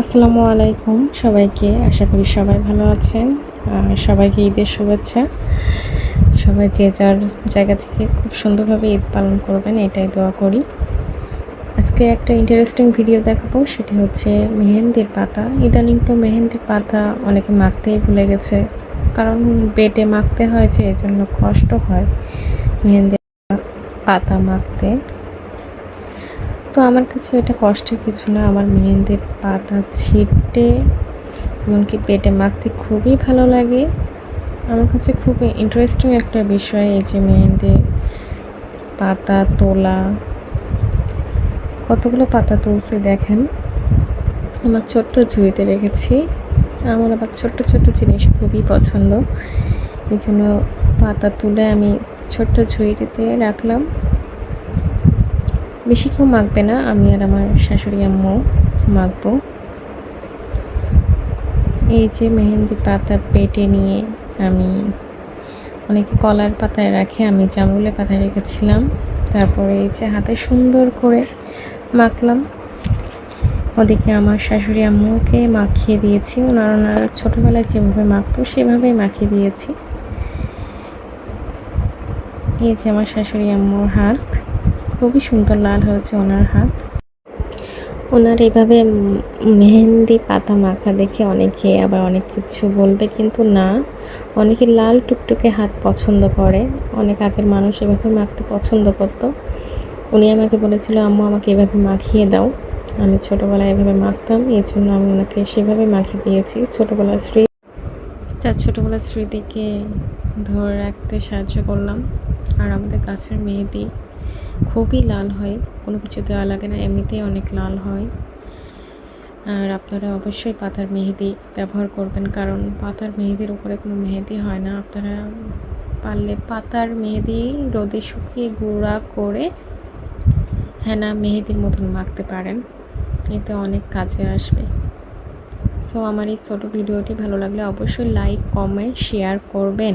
আসসালামু আলাইকুম সবাইকে, আশা করি সবাই ভালো আছেন। সবাইকে ঈদের শুভেচ্ছা। সবাই যে যার জায়গা থেকে খুব সুন্দরভাবে ঈদ পালন করবেন, এটাই দোয়া করি। আজকে একটা ইন্টারেস্টিং ভিডিও দেখাবো, সেটি হচ্ছে মেহেন্দির পাতা। ইদানিং তো মেহেন্দির পাতা অনেকে মাখতেই ভুলে গেছে, কারণ বেটে মাখতে হয় যে, এজন্য কষ্ট হয় মেহেন্দির পাতা মাখতে। তো আমার কাছে এটা কষ্টের কিছু না। আমার মেহেন্দির পাতা ছিটে, এমনকি পেটে মাখতে খুবই ভালো লাগে। আমার কাছে খুবই ইন্টারেস্টিং একটা বিষয় এই যে মেহেন্দি পাতা তোলা। কতগুলো পাতা তুলছি দেখেন। আমার ছোট্ট ঝুড়িতে রেখেছি। আমার আবার ছোট্ট ছোট্ট জিনিস খুবই পছন্দ। এই জন্য পাতা তুলে আমি ছোট্ট ঝুড়িতে রাখলাম। বেশি কেউ মাখবে না, আমি আর আমার শাশুড়ি আম্মু মাখবো এই যে মেহেন্দি পাতা পেটে নিয়ে আমি অনেকে কলার পাতায় রাখে, আমি জামরুলের পাতায় রেখেছিলাম। তারপরে এই যে হাতে সুন্দর করে মাখলাম। ওদিকে আমার শাশুড়ি আম্মুকে মাখিয়ে দিয়েছি। ওনারা ওনারা ছোটোবেলায় যেভাবে মাখতো, সেভাবেই মাখিয়ে দিয়েছি। এই যে আমার শাশুড়ি আম্মুর হাত। খুবই সুন্দর লাল হয়েছে ওনার হাত। ওনার এভাবে মেহেন্দি পাতা মাখা দেখে অনেকে আবার অনেক কিছু বলবে, কিন্তু না। অনেকে লাল টুকটুকে হাত পছন্দ করে। অনেক আগের মানুষ এভাবে মাখতে পছন্দ করতো। উনি আমাকে বলেছিল, আম্মু, আমাকে এভাবে মাখিয়ে দাও। আমি ছোটোবেলায় এভাবে মাখতাম, এই জন্য আমি ওনাকে সেভাবে মাখিয়ে দিয়েছি। ছোটোবেলার স্মৃতি তার ছোটোবেলার স্মৃতিকে ধরে রাখতে সাহায্য করলাম। আর আমাদের গাছের মেহেদি খুবই লাল হয়, কোনো কিছু দেওয়া লাগে না, এমনিতেই অনেক লাল হয়। আর আপনারা অবশ্যই পাতার মেহেদি ব্যবহার করবেন, কারণ পাতার মেহেদির উপরে কোনো মেহেদি হয় না। আপনারা পারলে পাতার মেহেদি রোদে শুকিয়ে গুঁড়া করে হেনা মেহেদির মতন মাখতে পারেন, এতে অনেক কাজে আসবে। সো আমার এই ছোটো ভিডিওটি ভালো লাগলে অবশ্যই লাইক, কমেন্ট, শেয়ার করবেন।